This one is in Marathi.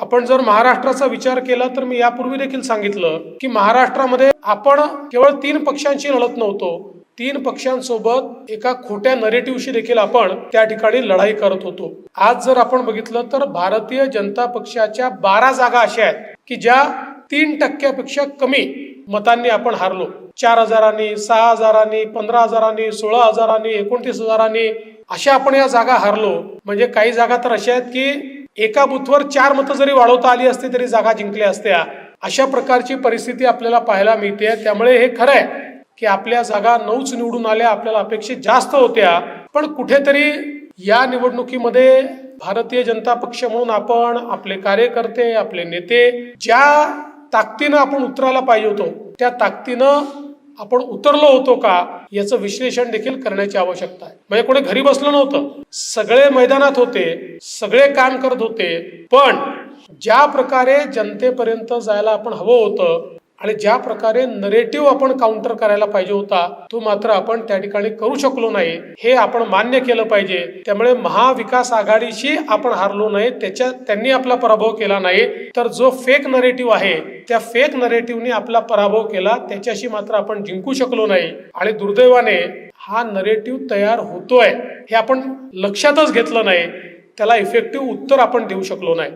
आपण जर महाराष्ट्राचा विचार केला तर मी यापूर्वी देखील सांगितलं की महाराष्ट्रामध्ये आपण केवळ तीन पक्षांशी लढत नव्हतो. तीन पक्षांसोबत एका खोट्या नरेटिव्हशी देखील आपण त्या ठिकाणी लढाई करत होतो. आज जर आपण बघितलं तर भारतीय जनता पक्षाच्या बारा जागा अशा आहेत की ज्या तीन टक्क्यापेक्षा कमी मतांनी आपण हारलो. चार हजारांनी सहा हजारांनी पंधरा हजारांनी सोळा हजारांनी एकोणतीस हजारांनी अशा आपण या जागा हारलो. म्हणजे काही जागा तर अशा आहेत की एका बुथवर चार मतं जरी वाढवता आली असती तरी जागा जिंकल्या असत्या. अशा प्रकारची परिस्थिती आपल्याला पाहायला मिळते. त्यामुळे हे खरं आहे की आपल्या जागा नऊच निवडून आल्या आपल्याला अपेक्षित जास्त होत्या. पण कुठेतरी या निवडणुकीमध्ये भारतीय जनता पक्ष म्हणून आपण आपले कार्यकर्ते आपले नेते ज्या ताकदीनं आपण उतरायला पाहिजे होतो त्या ताकदीनं आपण उतरलो होतो का याचं विश्लेषण देखील करण्याची आवश्यकता आहे. म्हणजे कोणी घरी बसलं नव्हतं. सगळे मैदानात होते सगळे काम करत होते. पण ज्या प्रकारे जनतेपर्यंत जायला आपण हवं होतं आणि ज्या प्रकारे नरेटिव्ह आपण काउंटर करायला पाहिजे होता तो मात्र आपण त्या ठिकाणी करू शकलो नाही. हे आपण मान्य केलं पाहिजे. त्यामुळे महाविकास आघाडीशी आपण हारलो नाही त्याच्या त्यांनी आपला पराभव केला नाही. तर जो फेक नरेटिव्ह आहे त्या फेक नरेटिव्हनी आपला पराभव केला त्याच्याशी मात्र आपण जिंकू शकलो नाही. आणि दुर्दैवाने हा नरेटिव्ह तयार होतोय हे आपण लक्षातच घेतलं नाही. त्याला इफेक्टिव्ह उत्तर आपण देऊ शकलो नाही.